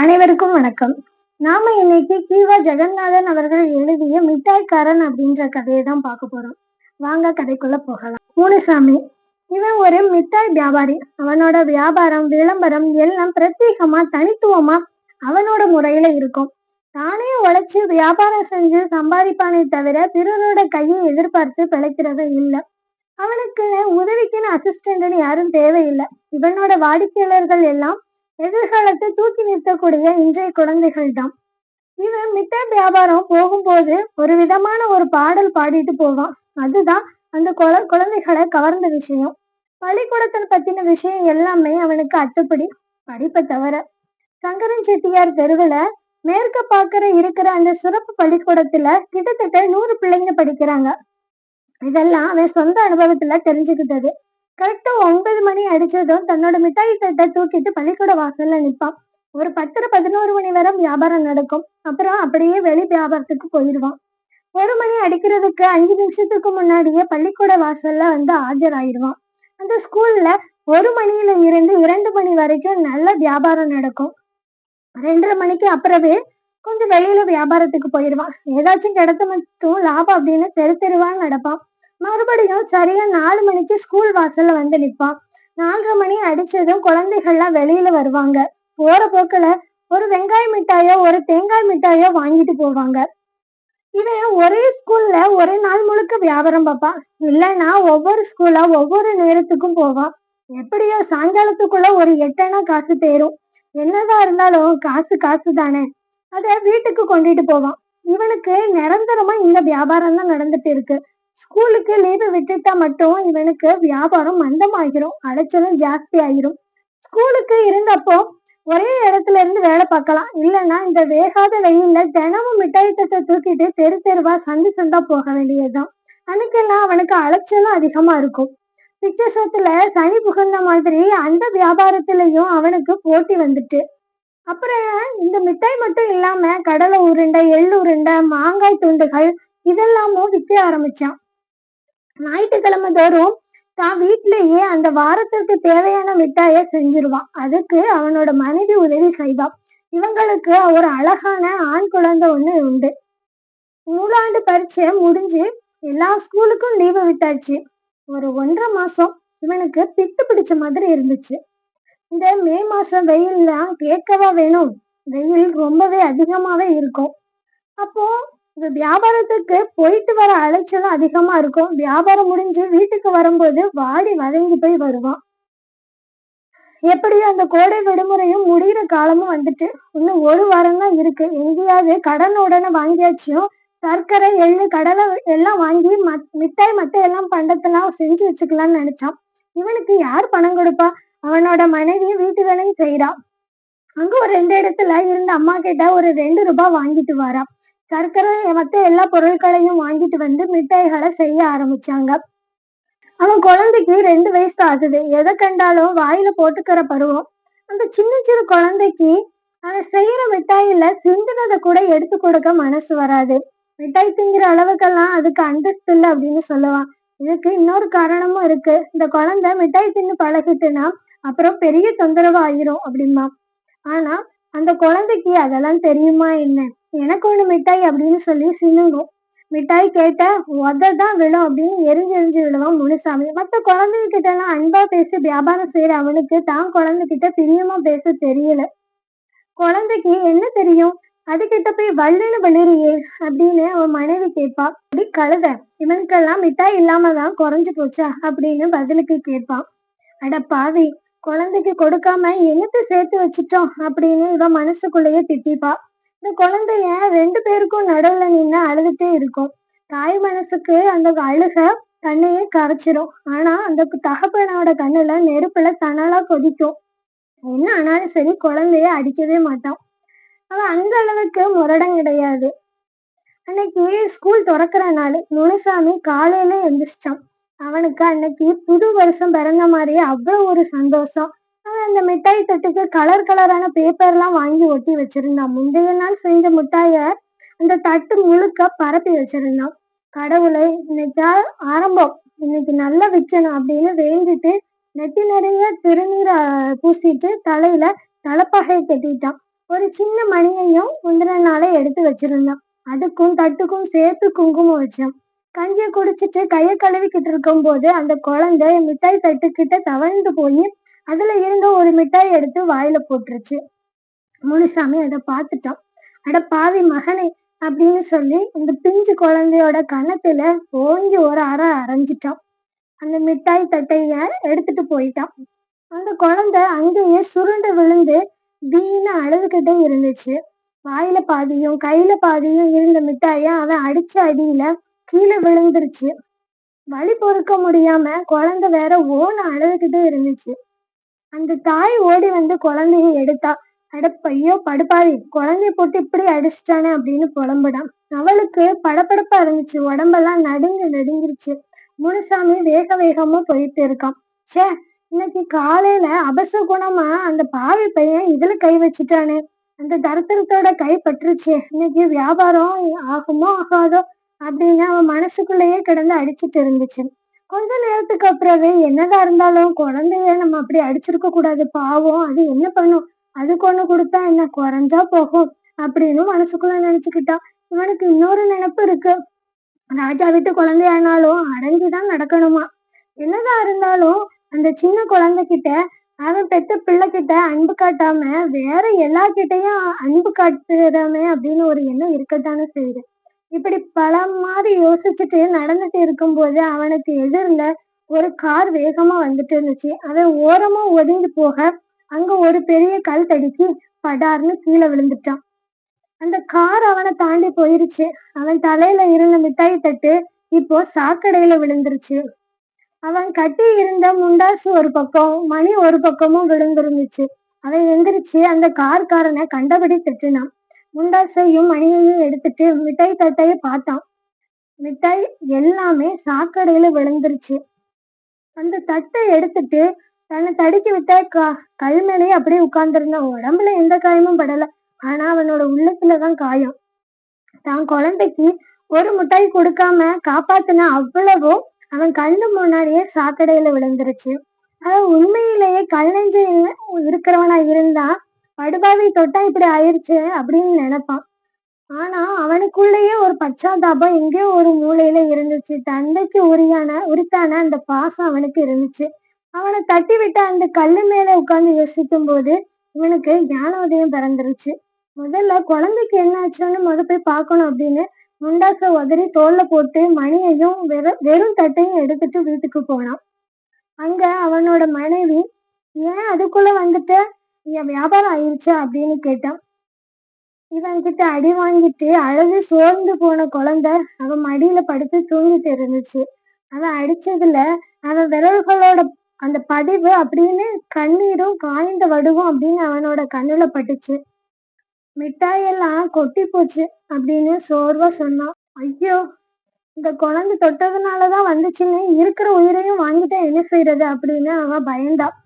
அனைவருக்கும் வணக்கம். நாம இன்னைக்கு கீவா ஜெகநாதன் அவர்கள் எழுதிய மிட்டாய்க்காரன் அப்படின்ற கதையை தான் பார்க்க போறோம். வாங்க கதைக்குள்ள போகலாம். முனுசாமி இவன் ஒரு மிட்டாய் வியாபாரி. அவனோட வியாபாரம் விளம்பரம் எல்லாம் பிரத்யேகமா தனித்துவமா அவனோட முறையில இருக்கும். தானே உழைச்சு வியாபாரம் செஞ்சு சம்பாதிப்பானே தவிர பிறரோட கையை எதிர்பார்த்து பிழைக்கிறது இல்லை. அவனுக்கு உதவிக்குன்னு அசிஸ்டன்ட்னு யாரும் தேவையில்லை. இவனோட வாடிக்கையாளர்கள் எல்லாம் எதிர்காலத்தை தூக்கி நிறுத்தக்கூடிய இன்றைய குழந்தைகள் தான் இவன் மிட்ட வியாபாரம் போகும்போது ஒரு விதமான ஒரு பாடல் பாடிட்டு போவான். அதுதான் அந்த குழ குழந்தைகளை கவர்ந்த விஷயம். பள்ளிக்கூடத்தில் பத்தின விஷயம் எல்லாமே அவனுக்கு அத்துப்படி படிப்பை தவிர. சங்கரன் செட்டியார் தெருவுல மேற்க பாக்குற இருக்கிற அந்த சிறப்பு பள்ளிக்கூடத்துல கிட்டத்தட்ட நூறு பிள்ளைங்க படிக்கிறாங்க. இதெல்லாம் அவன் சொந்த அனுபவத்துல தெரிஞ்சுக்கிட்டது. கரெக்டா ஒன்பது மணி அடிச்சதும் தன்னோட மிட்டாய் தட்டை தூக்கிட்டு பள்ளிக்கூட வாசல்ல நிப்பான். ஒரு பத்தரை பதினோரு மணி வரை வியாபாரம் நடக்கும். அப்புறம் அப்படியே வெளி வியாபாரத்துக்கு போயிடுவான். ஒரு மணி அடிக்கிறதுக்கு அஞ்சு நிமிஷத்துக்கு முன்னாடியே பள்ளிக்கூட வாசல்ல வந்து ஆஜராயிடுவான். அந்த ஸ்கூல்ல ஒரு மணியில இருந்து இரண்டு மணி வரைக்கும் நல்ல வியாபாரம் நடக்கும். ரெண்டரை மணிக்கு அப்புறவே கொஞ்சம் வெளியில வியாபாரத்துக்கு போயிடுவான். ஏதாச்சும் கிடைத்த மட்டும் லாபம் அப்படின்னு தெரு தெருவான்னு நடப்பான். மறுபடியும் சரியா நாலு மணிக்கு ஸ்கூல் வாசல்ல வந்து நிப்பான். நாலரை மணி அடிச்சதும் குழந்தைகள்லாம் வெளியில வருவாங்க. போற போக்குல ஒரு வெங்காய மிட்டாயோ ஒரு தேங்காய் மிட்டாயோ வாங்கிட்டு போவாங்க. இவன் ஒரே ஸ்கூல்ல ஒரே நாள் முழுக்க வியாபாரம் பார்ப்பான். இல்லைன்னா ஒவ்வொரு ஸ்கூலா ஒவ்வொரு நேரத்துக்கும் போவான். எப்படியோ சாயங்காலத்துக்குள்ள ஒரு எட்டனா காசு தேரும். என்னதான் இருந்தாலும் காசு காசு தானே. அத வீட்டுக்கு கொண்டுட்டு போவான். இவனுக்கு நிரந்தரமா இந்த வியாபாரம் தான் நடந்துட்டு இருக்கு. ஸ்கூலுக்கு லீவு விட்டுட்டா மட்டும் இவனுக்கு வியாபாரம் மந்தமாகிரும் அலைச்சலும் ஜாஸ்தி ஆயிரும். ஸ்கூலுக்கு இருந்தப்போ ஒரே இடத்துல இருந்து வேலை பார்க்கலாம். இல்லைன்னா இந்த வேகாத வெயில்ல தினமும் மிட்டாய் தட்டை தூக்கிட்டு தெரு தெருவா சந்து சந்தா போக வேண்டியதுதான். அன்னைக்கெல்லாம் அவனுக்கு அலைச்சலும் அதிகமா இருக்கும். பிச்சசத்துல சனி புகுந்த மாதிரி அந்த வியாபாரத்திலையும் அவனுக்கு போட்டி வந்துட்டு. அப்புறம் இந்த மிட்டாய் மட்டும் இல்லாம கடலை உருண்டை எள்ளு உருண்டை மாங்காய் துண்டுகள் இதெல்லாமும் விற்க ஆரம்பிச்சான். ஞாயிற்றுக்கிழமை தோறும் தான் வீட்டிலேயே அந்த வாரத்திற்கு தேவையான மிட்டாய செஞ்சிருவான். அதுக்கு அவனோட மனைவி உதவி செய்வான் இவங்களுக்கு ஒரு அழகான ஆண் குழந்தை ஒண்ணு உண்டு. நூலாண்டு பரீட்சை முடிஞ்சு எல்லா ஸ்கூலுக்கும் லீவு விட்டாச்சு. ஒரு ஒன்றரை மாசம் இவனுக்கு பித்து பிடிச்ச மாதிரி இருந்துச்சு. இந்த மே மாசம் வெயில்லாம் கேட்கவா வேணும். வெயில் ரொம்பவே அதிகமாவே இருக்கும். அப்போ வியாபாரத்துக்கு போயிட்டு வர அலைச்சலும் அதிகமா இருக்கும். வியாபாரம் முடிஞ்சு வீட்டுக்கு வரும்போது வாடி வதங்கி போய் வருவான். எப்படியும் அந்த கோடை விடுமுறையும் முடிகிற காலமும் வந்துட்டு இன்னும் ஒரு வாரம் தான் இருக்கு. எங்கேயாவது கடன் உடனே வாங்கியாச்சும் சர்க்கரை எள்ளு கடலை எல்லாம் வாங்கி மத் மிட்டாய் மத்த எல்லாம் பண்டத்தெல்லாம் செஞ்சு வச்சுக்கலாம்னு நினைச்சான். இவனுக்கு யார் பணம் கொடுப்பா? அவனோட மனைவி வீட்டு வேலையும் செய்யறான் அங்க ஒரு ரெண்டு இடத்துல இருந்த அம்மா கிட்ட ஒரு ரெண்டு ரூபாய் வாங்கிட்டு வரான் சர்க்கரை மத்த எல்லா பொருட்களையும் வாங்கிட்டு வந்து மிட்டாய்களை செய்ய ஆரம்பிச்சாங்க. அவன் குழந்தைக்கு ரெண்டு வயசு ஆகுது. எதை கண்டாலும் வாயில போட்டுக்கிற பருவம். அந்த சின்ன சின்ன குழந்தைக்கு அவன் செய்யற மிட்டாயில சிந்தினதை கூட எடுத்து கொடுக்க மனசு வராது. மிட்டாய் திங்கிற அளவுக்கெல்லாம் அதுக்கு அந்தஸ்து இல்லை அப்படின்னு சொல்லுவான். இதுக்கு இன்னொரு காரணமும் இருக்கு. இந்த குழந்தை மிட்டாய் தின்னு பழகிட்டுனா அப்புறம் பெரிய தொந்தரவு ஆயிரும் அப்படிமா ஆனா அந்த குழந்தைக்கு அதெல்லாம் தெரியுமா என்ன? எனக்கு ஒண்ணு மிட்டாய் அப்படின்னு சொல்லி சினுங்கும். மிட்டாய் கேட்ட உததான் விழும் அப்படின்னு எரிஞ்சு எரிஞ்சு விழுவான் முனுசாமி. மத்த குழந்தைங்க கிட்ட எல்லாம் அன்பா பேசி வியாபாரம் செய்யற அவனுக்கு தான் குழந்தைகிட்ட பிரியமா பேச தெரியல. குழந்தைக்கு என்ன தெரியும்? அதுகிட்ட போய் வள்ளுன்னு வளரியே அப்படின்னு அவன் மனைவி கேட்பா. அப்படி கழுத இவனுக்கெல்லாம் மிட்டாய் இல்லாம தான் குறைஞ்சு போச்சா? அப்படின்னு பதிலுக்கு கேட்பான் அட பாவி குழந்தைக்கு கொடுக்காம என்னத்த சேர்த்து வச்சிட்டோம்? அப்படின்னு இவன் மனசுக்குள்ளேயே திட்டிப்பா. இந்த குழந்தைய ரெண்டு பேருக்கும் நடுவுல நின்று அழுதுட்டே இருக்கும். தாய் மனசுக்கு அந்த அழுக தன்னையே கரைச்சிரும். ஆனா அந்த தகப்பனோட கண்ணுல நெருப்புல தனலா கொதிக்கும். என்ன ஆனாலும் சரி குழந்தைய அடிக்கவே மாட்டான். அவன் அந்த அளவுக்கு முரடம் கிடையாது. அன்னைக்கு ஸ்கூல் திறக்கிற நாள் முனுசாமி காலையில எந்திரிச்சிட்டான் அவனுக்கு அன்னைக்கு புது வருஷம் பிறந்த மாதிரியே அவ்வளவு ஒரு சந்தோஷம். அந்த மிட்டாய் தட்டுக்கு கலர் கலரான பேப்பர்லாம் வாங்கி ஒட்டி வச்சிருந்தான். முந்தைய நாள் செஞ்ச மிட்டாய அந்த தட்டு முழுக்க பரப்பி வச்சிருந்தான். கடவுளை இன்னைக்கா ஆரம்பம். இன்னைக்கு நல்லா விற்கணும் அப்படின்னு வேண்டிட்டு நெத்தி நிறைய திருநீரை பூசிட்டு தலையில தலைப்பகையை கட்டிட்டான். ஒரு சின்ன மணியையும் முந்தின எடுத்து வச்சிருந்தான். அதுக்கும் தட்டுக்கும் சேர்த்து குங்குமம் வச்சான். கஞ்சியை குடிச்சிட்டு கையை கழுவிக்கிட்டு இருக்கும் போது அந்த குழந்தை மிட்டாய் தட்டுக்கிட்ட தவழ்ந்து போய் அதுல இருந்த ஒரு மிட்டாய் எடுத்து வாயில போட்டுருச்சு. முனுசாமி அதை பார்த்துட்டான். அட பாவி மகனே அப்படின்னு சொல்லி இந்த பிஞ்சு குழந்தையோட கணத்துல ஓங்கி ஒரு அற அரைஞ்சிட்டான். அந்த மிட்டாய் தட்டைய எடுத்துட்டு போயிட்டான். அந்த குழந்தை அங்கேயே சுருண்டு விழுந்து வீணு அழுதுகிட்டே இருந்துச்சு. வாயில பாதியும் கையில பாதியும் இருந்த மிட்டாய அவன் அடிச்ச அடியில கீழே விழுந்துருச்சு. வலி பொறுக்க முடியாம குழந்தை வேற ஓன அழுதுகிட்டே இருந்துச்சு. அந்த தாய் ஓடி வந்து குழந்தைய எடுத்தா அடப்பையோ படுப்பாவி குழந்தைய போட்டு இப்படி அடிச்சிட்டானே அப்படின்னு புலம்புடான் அவளுக்கு படப்படப்பா இருந்துச்சு. உடம்பெல்லாம் நடுங்கு நடுங்கிருச்சு. முனுசாமி வேக வேகமா போயிட்டு இருக்கான். சே இன்னைக்கு காலையில அபச குணமா அந்த பாவி பையன் இதுல கை வச்சுட்டானே. அந்த தரத்திரத்தோட கை பற்றுச்சு இன்னைக்கு வியாபாரம் ஆகுமோ ஆகாதோ அப்படின்னு அவன் மனசுக்குள்ளேயே கிடந்து அடிச்சிட்டு இருந்துச்சு. கொஞ்ச நேரத்துக்கு அப்புறமே என்னதான் இருந்தாலும் குழந்தைய நம்ம அப்படி அடிச்சிருக்க கூடாது பாவம். அது என்ன பண்ணும்? அதுக்கு ஒண்ணு கொடுத்தா என்ன? குறைஞ்சா போகும் அப்படின்னு மனசுக்குள்ள நினைச்சுக்கிட்டா. இவனுக்கு இன்னொரு நினைப்பு இருக்கு. ராஜா வீட்டு குழந்தையானாலும் அடங்கிதான் நடக்கணுமா? என்னதான் இருந்தாலும் அந்த சின்ன குழந்தைகிட்ட அவன் பெத்த பிள்ளை கிட்ட அன்பு காட்டாம வேற எல்லார்கிட்டையும் அன்பு காட்டுறமே அப்படின்னு ஒரு எண்ணம் இருக்கத்தானே செய்யுது. இப்படி பல மாதிரி யோசிச்சுட்டு நடந்துட்டு இருக்கும்போது அவனுக்கு எதிரில ஒரு கார் வேகமா வந்துட்டு இருந்துச்சு. அவன் ஓரமா ஒதுங்கி போக அங்க ஒரு பெரிய கல் தடுக்கி படார்னு கீழே விழுந்துட்டான். அந்த கார் அவனை தாண்டி போயிருச்சு. அவன் தலையில இருந்த மிட்டாய் தட்டு இப்போ சாக்கடையில விழுந்துருச்சு. அவன் கட்டி இருந்த முண்டாசு ஒரு பக்கம் மணி ஒரு பக்கமும் விழுந்திருந்துச்சு. அவன் எந்திரிச்சு அந்த கார்காரனை கண்டபடி திட்டினான். முண்டாசையும் மணியையும் எடுத்துட்டு மிட்டாய் தட்டைய பார்த்தான். மிட்டாய் எல்லாமே சாக்கடையில விழுந்துருச்சு. அந்த தட்டை எடுத்துட்டு தன்னை தடுக்கி விட்ட கா கல் மேலேயே அப்படியே உட்கார்ந்துருந்தான். உடம்புல எந்த காயமும் படல. ஆனா அவனோட உள்ளத்துலதான் காயம். தான் குழந்தைக்கு ஒரு மிட்டாய் கொடுக்காம காப்பாத்தின அவ்வளவோ அவன் கண்ணு முன்னாடியே சாக்கடையில விழுந்துருச்சு. அதாவது உண்மையிலேயே கல் நெஞ்சு இருக்கிறவனா இருந்தா படுபாவை தொட்டா இப்படி ஆயிடுச்சு அப்படின்னு நினைப்பான். ஆனா அவனுக்குள்ளேயே ஒரு பச்சாதாபம் எங்கேயோ ஒரு மூலையில இருந்துச்சு. தந்தைக்கு உரியான உரித்தான அந்த பாசம் அவனுக்கு இருந்துச்சு. அவனை தட்டி விட்ட அந்த கல்லு மேல உட்கார்ந்து யோசிக்கும் போது இவனுக்கு ஞான உதயம் பிறந்துருச்சு. முதல்ல குழந்தைக்கு என்ன ஆச்சுன்னு முத போய் பார்க்கணும் அப்படின்னு முண்டாக்க உதறி தோல்ல போட்டு மணியையும் வெறும் வெறும் தட்டையும் எடுத்துட்டு வீட்டுக்கு போனான். அங்க அவனோட மனைவி ஏன் அதுக்குள்ள வந்துட்டு? என் வியாபாரம் ஆயிடுச்சா அப்படின்னு கேட்டான். இவன் கிட்ட அடி வாங்கிட்டு அழகு சோர்ந்து போன குழந்தை அவன் மடியில படுத்து தூங்கிட்டு இருந்துச்சு. அவன் அடிச்சதுல அவன் விரல்களோட அந்த பதிவு அப்படின்னு கண்ணீரும் காய்ந்த வடுவும் அப்படின்னு அவனோட கண்ணுல பட்டுச்சு. மிட்டாயெல்லாம் கொட்டி போச்சு அப்படின்னு சோர்வா சொன்னான். ஐயோ இந்த குழந்தை தொட்டதுனாலதான் வந்துச்சுன்னு இருக்கிற உயிரையும் வாங்கிட்டா என்ன செய்யறது அப்படின்னு அவன் பயந்தான்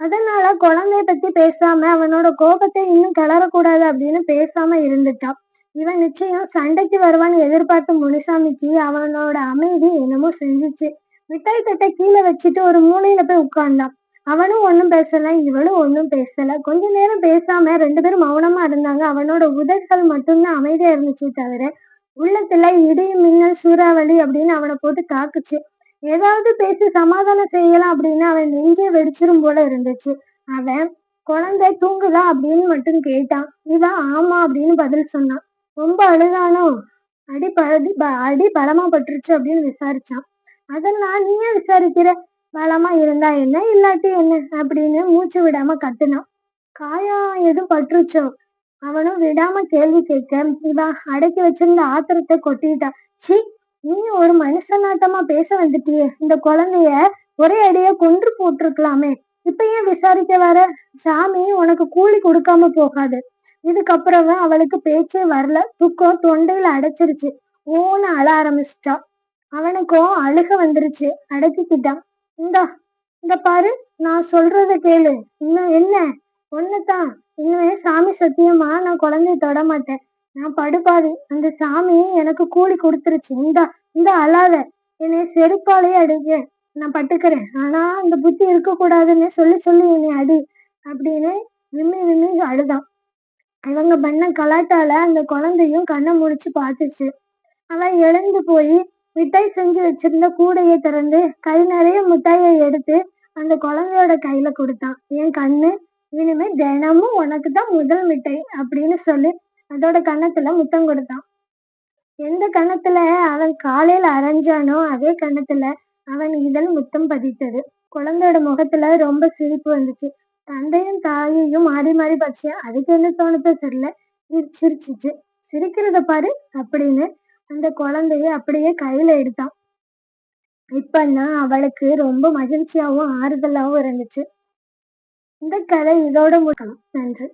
அதனால குழந்தைய பத்தி பேசாம அவனோட கோபத்தை இன்னும் கிளறக்கூடாது அப்படின்னு பேசாம இருந்துட்டான். இவன் நிச்சயம் சண்டைக்கு வருவான்னு எதிர்பார்த்த முனிசாமிக்கு அவனோட அமைதி என்னமோ செஞ்சுச்சு. மிட்டாய் தட்டை கீழே வச்சுட்டு ஒரு மூலையில போய் உட்கார்ந்தான். அவனும் ஒன்னும் பேசல இவளும் ஒன்னும் பேசல. கொஞ்ச நேரம் பேசாம ரெண்டு பேரும் மௌனமா இருந்தாங்க. அவனோட உதடுகள் மட்டும்தான் அமைதியா இருந்துச்சு தவிர உள்ளத்துல இடி மின்னல் சூறாவளி அப்படின்னு அவனை போட்டு தாக்குச்சு. ஏதாவது பேசி சமாதானம் செய்யலாம் அப்படின்னு அவன் நெஞ்சே வெடிச்சிரும் போல இருந்துச்சு. அவன் குழந்தை தூங்குதா? அப்படின்னு மட்டும் கேட்டான். இதான் ஆமா அப்படின்னு பதில் சொன்னான். ரொம்ப அழுதானோ? அடி படி அடி பலமா பட்டுருச்சு அப்படின்னு விசாரிச்சான். அதெல்லாம் நீ ஏன் விசாரிக்கிற? பலமா இருந்தா என்ன? இல்லாட்டி என்ன? அப்படின்னு மூச்சு விடாம கத்துனான். காயம் எதுவும் பற்றுச்சோ அவனும் விடாம கேள்வி கேட்க இவன் அடக்கி வச்சிருந்த ஆத்திரத்தை கொட்டிட்டா சி நீ ஒரு மனுஷனாட்டமா பேச வந்துட்டியே. இந்த குழந்தைய ஒரே அடிய கொன்று போட்டிருக்கலாமே. இப்ப ஏன் விசாரிக்க வர? சாமி உனக்கு கூலி கொடுக்காம போகாது. இதுக்கப்புறம் அவளுக்கு பேச்சே வரல. துக்கம் தொண்டையில அடைச்சிருச்சு. ஓன்னு அழ ஆரம்பிச்சிட்டா. அவனுக்கும் அழுக வந்துருச்சு. அடக்கிக்கிட்டான். இந்தா இந்த பாரு. நான் சொல்றத கேளு. இன்னும் என்ன? ஒண்ணுதான். இனிமே சாமி சத்தியமா நான் குழந்தைய தொட மாட்டேன். நான் படுபாவி அந்த சாமி எனக்கு கூலி கொடுத்துருச்சு. இந்தா இந்த அழாத. என்னை செருப்பாலேயே அடிக்க நான் பட்டுக்கிறேன். ஆனா அந்த புத்தி இருக்க கூடாதுன்னு சொல்லி சொல்லி என்னை அடி அப்படின்னு விம்மி விம்மி அழுதான். இவங்க பண்ண கலாட்டால அந்த குழந்தையும் கண்ணை முடிச்சு பார்த்துச்சு. அவன் எழுந்து போய் மிட்டாய் செஞ்சு வச்சிருந்த கூடையை திறந்து கை நிறைய மிட்டாயை எடுத்து அந்த குழந்தையோட கையில கொடுத்தான். என் கண்ணு இனிமே தினமும் உனக்கு தான் முதல் மிட்டாய் அப்படின்னு சொல்லி அதோட கன்னத்துல முத்தம் கொடுத்தான். எந்த கன்னத்துல அவன் காலையில அரைஞ்சானோ அதே கன்னத்துல அவன் இதழ் முத்தம் பதித்தது. குழந்தையோட முகத்துல ரொம்ப சிரிப்பு வந்துச்சு. தந்தையும் தாயையும் மாறி மாறி பார்த்து அதுக்கு என்ன தோணுதோ தெரியல. சிரிச்சிச்சு. சிரிக்கிறத பாரு அப்படின்னு அந்த குழந்தைய அப்படியே கையில எடுத்தான். இப்பன்னா அவளுக்கு ரொம்ப மகிழ்ச்சியாவும் ஆறுதலாவும் இருந்துச்சு. இந்த கதை இதோட முடிக்கணும். நன்றி.